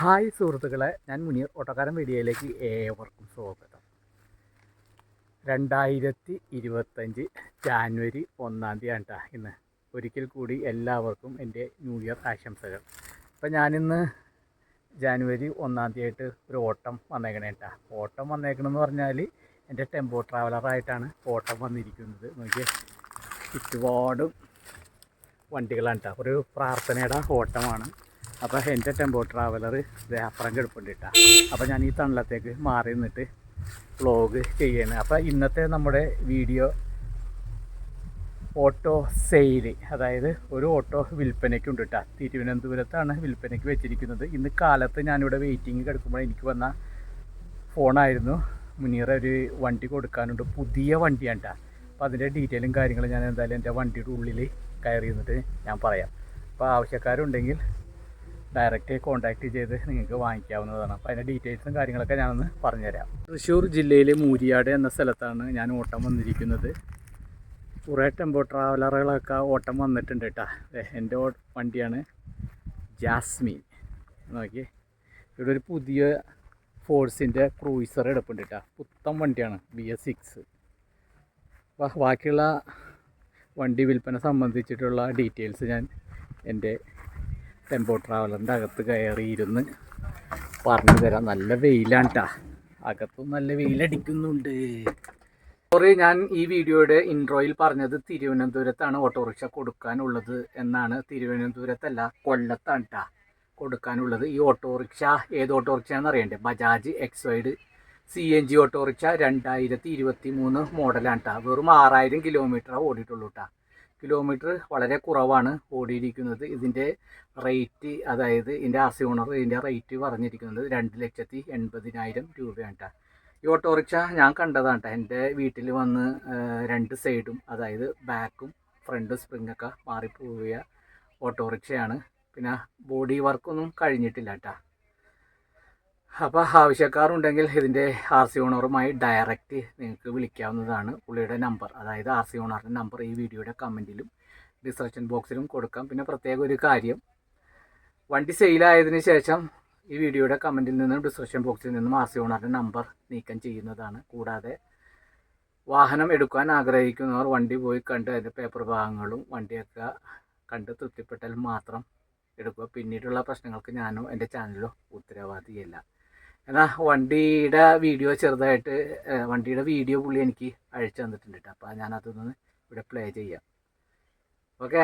Hi സുഹൃത്തുക്കളെ ഞാൻ മുനീർ ഓട്ടോക്കാരൻ വീഡിയോയിലേക്ക് ഏവർക്കും സ്വാഗതം. രണ്ടായിരത്തി ഇരുപത്തഞ്ച് ജാനുവരി ഒന്നാം തീയതി ഇന്ന്. ഒരിക്കൽ കൂടി എല്ലാവർക്കും എന്റെ ന്യൂ ഇയർ ആശംസകൾ. അപ്പം ഞാനിന്ന് ജാനുവരി ഒന്നാം തീയതി ആയിട്ട് ഒരു ഓട്ടം വന്നേക്കണേ കേട്ടോ ഓട്ടം വന്നേക്കണമെന്ന് പറഞ്ഞാൽ എന്റെ ടെമ്പോ ട്രാവലറായിട്ടാണ് ഓട്ടം വന്നിരിക്കുന്നത്. നോക്കിയേ ചുറ്റുപാടും വണ്ടികളാണ് കേട്ടോ ഒരു പ്രാർത്ഥനയുടെ ഓട്ടമാണ്. അപ്പോൾ എന്റെ ടെമ്പോ ട്രാവലർ അപ്പുറം കിടപ്പുണ്ട് അപ്പോൾ ഞാൻ ഈ തണലത്തേക്ക് മാറി നിന്നിട്ട് വ്ളോഗ് ചെയ്യാണ്. അപ്പോൾ ഇന്നത്തെ നമ്മുടെ വീഡിയോ ഓട്ടോ സെയിൽ അതായത് ഒരു ഓട്ടോ വിൽപ്പനയ്ക്കുണ്ട് കേട്ടോ തിരുവനന്തപുരത്താണ് വിൽപ്പനയ്ക്ക് വെച്ചിരിക്കുന്നത്. ഇന്ന് കാലത്ത് ഞാനിവിടെ വെയിറ്റിംഗ് കിടക്കുമ്പോൾ എനിക്ക് വന്ന ഫോണായിരുന്നു മുനീറ ഒരു വണ്ടി കൊടുക്കാനുണ്ട്. പുതിയ വണ്ടിയാണ് കേട്ടോ അപ്പോൾ അതിന്റെ ഡീറ്റെയിലും കാര്യങ്ങളും ഞാൻ എന്തായാലും എന്റെ വണ്ടിയുടെ ഉള്ളിൽ കയറി നിന്നിട്ട് ഞാൻ പറയാം. അപ്പോൾ ആവശ്യക്കാരുണ്ടെങ്കിൽ ഡയറക്റ്റ് കോൺടാക്റ്റ് ചെയ്ത് നിങ്ങൾക്ക് വാങ്ങിക്കാവുന്നതാണ്. അപ്പോൾ അതിന്റെ ഡീറ്റെയിൽസും കാര്യങ്ങളൊക്കെ ഞാനൊന്ന് പറഞ്ഞുതരാം. തൃശ്ശൂർ ജില്ലയിലെ മൂരിയാട് എന്ന സ്ഥലത്താണ് ഞാൻ ഓട്ടം വന്നിരിക്കുന്നത്. കുറേ ടെമ്പോ ട്രാവലറുകളൊക്കെ ഓട്ടം വന്നിട്ടുണ്ട് കേട്ടോ. എന്റെ വണ്ടിയാണ് ജാസ്മിൻ. നോക്കി ഇവിടെ ഒരു പുതിയ ഫോഴ്സിന്റെ ക്രൂയിസർ എടുപ്പുണ്ട് കേട്ടോ. പുത്തൻ വണ്ടിയാണ് ബി എസ് സിക്സ് ബാക്കിയുള്ള വണ്ടി വിൽപ്പന സംബന്ധിച്ചിട്ടുള്ള ഡീറ്റെയിൽസ് ഞാൻ എന്റെ ടെമ്പോ ട്രാവലറിന്റെ അകത്ത് കയറിയിരുന്ന് പറഞ്ഞു തരാം. നല്ല വെയിലാണ് കേട്ടാ അകത്തും നല്ല വെയിലടിക്കുന്നുണ്ട്. സോറി ഞാൻ ഈ വീഡിയോയുടെ ഇൻട്രോയിൽ പറഞ്ഞത് തിരുവനന്തപുരത്താണ് ഓട്ടോറിക്ഷ കൊടുക്കാനുള്ളത് എന്നാണ്. തിരുവനന്തപുരത്തല്ല കൊല്ലത്താണ് കേട്ടാ കൊടുക്കാനുള്ളത്. ഈ ഓട്ടോറിക്ഷ ഏത് ഓട്ടോറിക്ഷയാണെന്ന് അറിയണ്ടേ? Bajaj Exide C N G autorickshaw രണ്ടായിരത്തി ഇരുപത്തി മൂന്ന് മോഡലാണ് കേട്ടോ വെറും ആറായിരം കിലോമീറ്റർ ഓടിയിട്ടുള്ളൂ കേട്ടോ കിലോമീറ്റർ വളരെ കുറവാണ് ഓടിയിരിക്കുന്നത്. ഇതിന്റെ റേറ്റ് അതായത് ഇതിന്റെ ആർ സി ഓണർ ഇതിന്റെ റേറ്റ് പറഞ്ഞിരിക്കുന്നത് രണ്ട് ലക്ഷത്തി എൺപതിനായിരം രൂപയാണ് ഈ ഓട്ടോറിക്ഷ ഞാൻ കണ്ടതാണ് കേട്ടോ എന്റെ വീട്ടിൽ വന്ന് രണ്ട് സൈഡും അതായത് ബാക്കും ഫ്രണ്ട് സ്പ്രിങ്ങൊക്കെ മാറിപ്പോവുക ഓട്ടോറിക്ഷയാണ്. പിന്നെ ബോഡി വർക്കൊന്നും കഴിഞ്ഞിട്ടില്ല കേട്ടോ അപ്പോൾ ആവശ്യക്കാരുണ്ടെങ്കിൽ ഇതിന്റെ ആർ സി ഓണറുമായി ഡയറക്റ്റ് നിങ്ങൾക്ക് വിളിക്കാവുന്നതാണ് പുള്ളിയുടെ നമ്പർ അതായത് ആർ സി ഓണറിന്റെ നമ്പർ ഈ വീഡിയോയുടെ കമന്റിലും ഡിസ്ക്രിപ്ഷൻ ബോക്സിലും കൊടുക്കാം. പിന്നെ പ്രത്യേക ഒരു കാര്യം. വണ്ടി സെയിലായതിനു ശേഷം ഈ വീഡിയോയുടെ കമന്റിൽ നിന്നും ഡിസ്ക്രിപ്ഷൻ ബോക്സിൽ നിന്നും ആർ സി ഓണറിന്റെ നമ്പർ നീക്കം ചെയ്യുന്നതാണ്. കൂടാതെ വാഹനം എടുക്കാൻ ആഗ്രഹിക്കുന്നവർ വണ്ടി പോയി കണ്ട് അതിന്റെ പേപ്പർ ഭാഗങ്ങളും വണ്ടിയൊക്കെ കണ്ട് തൃപ്തിപ്പെട്ടാൽ മാത്രം എടുക്കുക. പിന്നീടുള്ള പ്രശ്നങ്ങൾക്ക് ഞാനോ എന്റെ ചാനലോ ഉത്തരവാദിയല്ല. എന്നാൽ വണ്ടിയുടെ വീഡിയോ ചെറുതായിട്ട് വണ്ടിയുടെ വീഡിയോ പുള്ളി എനിക്ക് അയച്ചു തന്നിട്ടുണ്ട് കേട്ടോ അപ്പോൾ ഞാനതൊന്ന് ഇവിടെ പ്ലേ ചെയ്യാം. ഓക്കെ